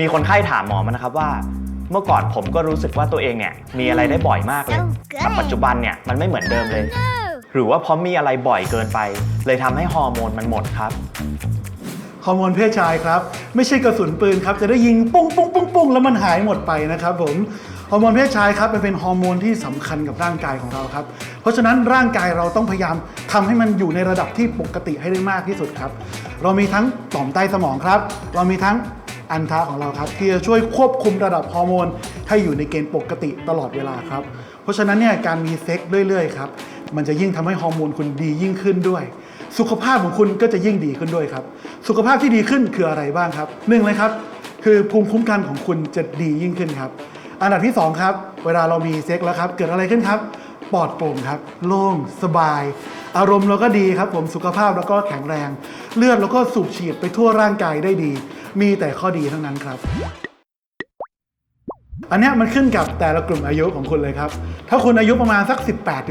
มีคนไข้ถามหมอมานะครับว่า เมื่อก่อนผมก็รู้สึกว่าตัวเองเนี่ยมีอะไรได้บ่อยมากเลย แต่ปัจจุบันเนี่ยมันไม่เหมือนเดิมเลย หรือว่าเพราะมีอะไรบ่อยเกินไป เลยทำให้ฮอร์โมนมันหมดครับ ฮอร์โมนเพศชายครับ ไม่ใช่กระสุนปืนครับ จะได้ยิงปุ้งปุ้งปุ้งปุ้งแล้วมันหายหมดไปนะครับผม ฮอร์โมนเพศชายครับมันเป็นฮอร์โมนที่สำคัญกับร่างกายของเราครับ เพราะฉะนั้นร่างกายเราต้องพยายามทำให้มันอยู่ในระดับที่ปกติให้ได้มากที่สุดครับ เรามีทั้งต่อมใต้สมองครับ เรามีทั้ง อันทะของเราครับที่จะช่วยควบคุมระดับฮอร์โมนให้อยู่ในเกณฑ์ปกติตลอดเวลาครับ เพราะฉะนั้นเนี่ยการมีเซ็กซ์เรื่อย ๆ ครับ มันจะยิ่งทำให้ฮอร์โมนคุณดียิ่งขึ้นด้วย สุขภาพของคุณก็จะยิ่งดีขึ้นด้วยครับ สุขภาพที่ดีขึ้นคืออะไรบ้างครับหนึ่งเลยครับ คือภูมิคุ้มกันของคุณจะดียิ่งขึ้นครับ อันดับที่สองครับเวลาเรามีเซ็กส์แล้วครับ เกิดอะไรขึ้นครับ ปลอดโปร่งครับ โล่งสบาย อารมณ์เราก็ดีครับผมสุขภาพแล้วก็แข็งแรง เลือดแล้วก็สูบฉีดไปทั่วร่างกายได้ดี มีแต่ข้อดีทั้งนั้นครับ อันนี้มันขึ้นกับแต่ละกลุ่มอายุของคุณเลยครับ ถ้าคุณอายุประมาณสัก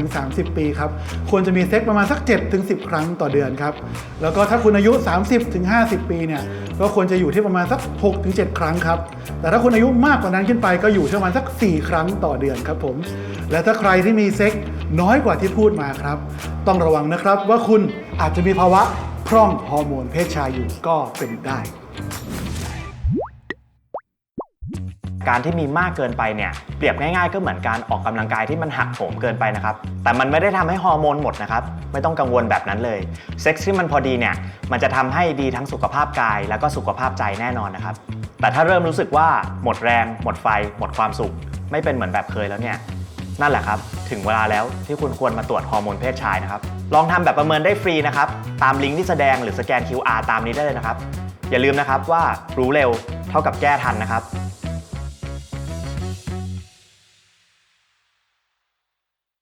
18-30 ปีครับ ควรจะมีเซ็กประมาณสัก7ถึง10 ครั้งต่อเดือนครับ แล้วก็ถ้าคุณอายุ 30-50 ปีเนี่ย ก็ควรจะอยู่ที่ประมาณสัก6ถึง7ครั้งครับ แต่ถ้าคุณอายุมากกว่านั้นขึ้นไปก็อยู่ประมาณสัก 4 ครั้งต่อเดือนครับผม และถ้าใครที่มีเซ็กน้อยกว่าที่พูดมาครับ ต้องระวังนะครับว่าคุณอาจจะมีภาวะพร่องฮอร์โมนเพศชายอยู่ก็เป็นได้ การที่มีมากเกินไปเนี่ยเปรียบง่าย ๆ ก็เหมือนการออกกำลังกายที่มันหักโหมเกินไปนะครับ แต่มันไม่ได้ทำให้ฮอร์โมนหมดนะครับ ไม่ต้องกังวลแบบนั้นเลย เซ็กซ์ที่มันพอดีเนี่ย มันจะทำให้ดีทั้งสุขภาพกาย แล้วก็สุขภาพใจแน่นอนนะครับ แต่ถ้าเริ่มรู้สึกว่าหมดแรง หมดไฟ หมดความสุข ไม่เป็นเหมือนแบบเคยแล้วเนี่ย นั่นแหละครับ ถึงเวลาแล้วที่คุณควรมาตรวจฮอร์โมนเพศชายนะครับ ลองทำแบบประเมินได้ฟรีนะครับ ตามลิงก์ที่แสดงหรือสแกน QR ตามนี้ได้เลยนะครับ อย่าลืมนะครับว่ารู้เร็วเท่ากับแก้ทันนะครับ